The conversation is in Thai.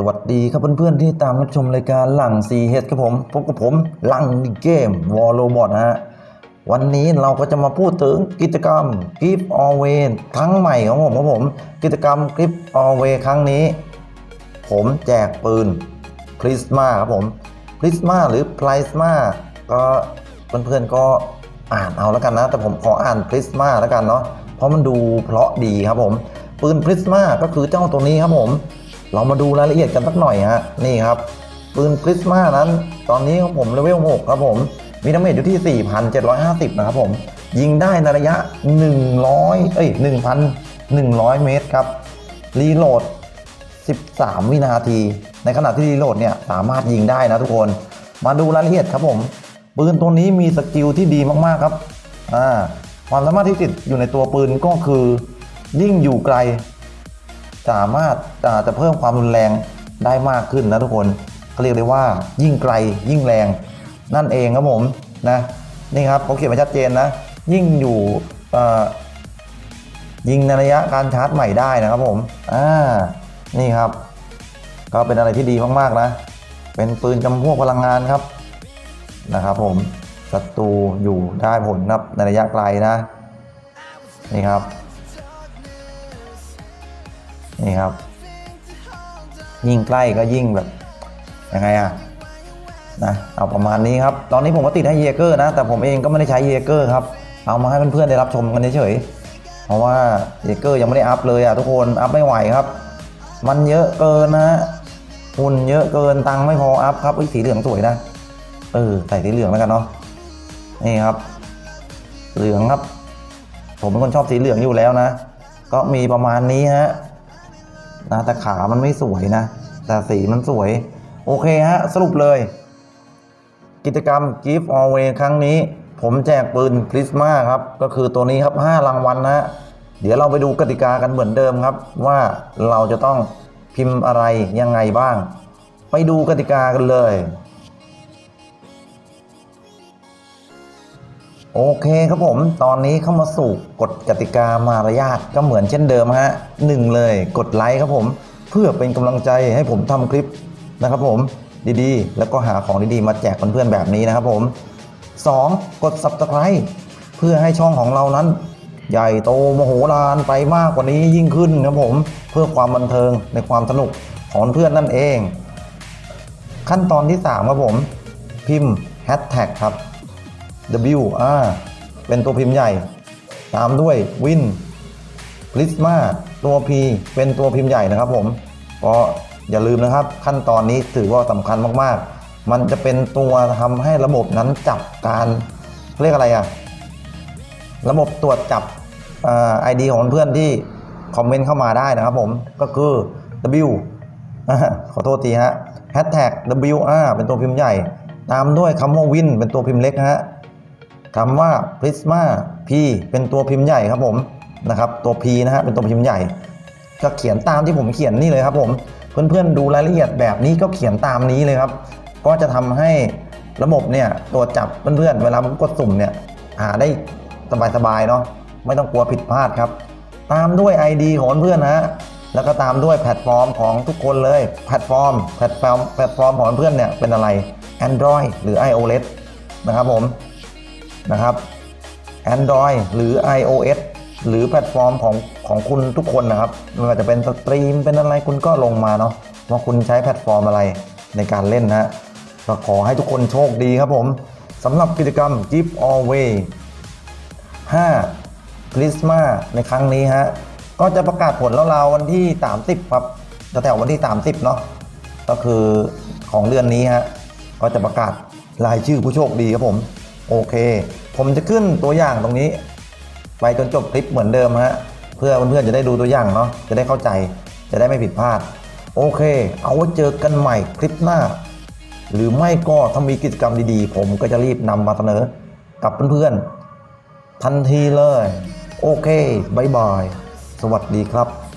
สวัสดีครับเพื่อนๆที่ตามรับชมรายการหลังซีเฮดครับผมพบกับผมหลังเกมวอลโลบอทฮะวันนี้เราก็จะมาพูดถึงกิจกรรม Gift Alway ครั้งใหม่ของผมครับผม กิจกรรม Gift Alway ครั้งนี้ ผมแจกปืนพริสมาครับผมพริสมาหรือไพรสมาก็เพื่อนๆก็อ่านเอาแล้วกันนะ แต่ผมขออ่านพริสมาแล้วกันเนาะเพราะมันดูเพราะดีครับผม ปืนพริสมาก็คือเจ้าตัวนี้ครับผม เรามาดูรายละเอียดกันสักหน่อยฮะนี่ครับปืนพริสมานั้น ตอนนี้ของผมเลเวล6ครับผมมีดาเมจอยู่ที่ 4,750 นะครับผม ยิงได้ในระยะ 100 เอ้ย 1,100 เมตรครับ รีโหลด 13 วินาที ในขณะที่รีโหลดเนี่ย สามารถยิงได้นะทุกคน มาดูรายละเอียดครับผม ปืนตัวนี้มีสกิลที่ดีมาก ๆ ครับ อ่า ความสามารถที่ติดอยู่ในตัวปืนก็คือ ยิ่งอยู่ไกล สามารถอาจะเพิ่มความรุนแรงได้มากขึ้นนะทุกคนเขาเรียกได้ว่ายิ่งไกลยิ่งแรง นั่นเองครับผมนะนี่ครับเขาเขียนมาชัดเจนนะ ยิ่งอยู่เอ่อยิงในระยะการชาร์จใหม่ได้นะครับผมอ่านี่ครับ ก็เป็นอะไรที่ดีมากๆนะ เป็นปืนจำพวกพลังงานครับนะครับผมศัตรูอยู่ได้ผลครับในระยะไกลนะนี่ครับ นี่ครับ ยิ่งใกล้ก็ยิ่งแบบยังไงอะนะเอาประมาณนี้ครับ ตอนนี้ผมก็ติดให้เยเกอร์นะ แต่ผมเองก็ไม่ได้ใช้เยเกอร์ครับ เอามาให้เพื่อนๆได้รับชมกันเฉยๆเพราะว่าเยเกอร์ยังไม่ได้อัพเลยอะทุกคนอัพไม่ไหวครับ มันเยอะเกินนะหุ่นเยอะเกินตังค์ไม่พออัพครับอสีเหลืองสวยนะเออใส่สีเหลืองแล้วกันเนาะนี่ครับ เหลืองครับ ผมเป็นคนชอบสีเหลืองอยู่แล้วนะ ก็มีประมาณนี้ฮะ นะแต่ขามันไม่สวยนะ แต่สีมันสวย โอเคฮะ สรุปเลย กิจกรรม Give away ครั้งนี้ ผมแจกปืนพริสมาครับ ก็คือตัวนี้ครับ 5 รางวัลนะฮะเดี๋ยวเราไปดูกติกากันเหมือนเดิมครับ ว่าเราจะต้องพิมพ์อะไรยังไงบ้าง ไปดูกติกากันเลย โอเคครับผม ตอนนี้เข้ามาสู่กฎกติกามารยาทก็เหมือนเช่นเดิมฮะหนึ่งเลยกดไลค์ครับผม เพื่อเป็นกำลังใจให้ผมทำคลิปนะครับผมดีๆ แล้วก็หาของดีๆ มาแจกเพื่อนๆแบบนี้นะครับผม 2. กด subscribe เพื่อให้ช่องของเรานั้น ใหญ่โตโมโหฬารไปมากกว่านี้ยิ่งขึ้นครับผม เพื่อความบันเทิงในความสนุกของเพื่อนนั่นเอง ขั้นตอนที่3ครับผม พิมพ์ hashtag ครับ W R เป็นตัวพิมพ์ใหญ่ ตามด้วย Win Prisma ตัว P เป็นตัวพิมพ์ใหญ่นะครับผมก็อย่าลืมนะครับ ขั้นตอนนี้ถือว่าสำคัญมากๆ มันจะเป็นตัวทำให้ระบบนั้นจับการเรียกอะไรอะระบบตรวจจับไอดีของเพื่อนที่คอมเมนต์เข้ามาได้นะครับผมก็คือ W อขอโทษทีฮะ Hashtag WR เป็นตัวพิมพ์ใหญ่ ตามด้วยคำว่า Win เป็นตัวพิมพ์เล็กฮะ คำว่า Prisma P เป็นตัวพิมพ์ใหญ่ครับผมนะครับตัว P นะฮะเป็นตัวพิมพ์ใหญ่ ก็เขียนตามที่ผมเขียนนี่เลยครับผมเพื่อนๆดูรายละเอียดแบบนี้ก็เขียนตามนี้เลยครับ ก็จะทำให้ระบบเนี่ยตรวจับเพื่อนๆเวลาผมกดสุ่มเนี่ยหาได้สบายๆเนาะไม่ต้องกลัวผิดพลาดครับ ตามด้วย ID ของเพื่อนนะฮะแล้วก็ตามด้วยแพลตฟอร์มของทุกคนเลยแพลตฟอร์มแพลตฟอร์มแพลตฟอร์มของเพื่อนเนี่ยเป็นอะไร Android หรือ iOS นะครับผม นะครับ Android หรือ iOS หรือแพลตฟอร์มของของคุณทุกคนนะครับไม่ว่าจะเป็นสตรีมเป็นอะไรคุณก็ลงมาเนาะว่าคุณใช้แพลตฟอร์มอะไรในการเล่นนะฮะก็ขอให้ทุกคนโชคดีครับผมสำหรับกิจกรรม Give a w a y 5 p r i s m a ในครั้งนี้ฮะก็จะประกาศผลแล้วราววันที่ 30 ครับแถววันที่ 30 เนาะก็คือของเดือนนี้ฮะก็จะประกาศรายชื่อผู้โชคดีครับผม โอเค ผมจะขึ้นตัวอย่างตรงนี้ ไปจนจบคลิปเหมือนเดิมฮะเพื่อเพื่อนๆจะได้ดูตัวอย่างเนาะจะได้เข้าใจจะได้ไม่ผิดพลาด โอเค เอาไว้เจอกันใหม่คลิปหน้า หรือไม่ก็ถ้ามีกิจกรรมดีๆ ผมก็จะรีบนำมาเสนอกับเพื่อนๆทันทีเลย โอเคบายบาย สวัสดีครับ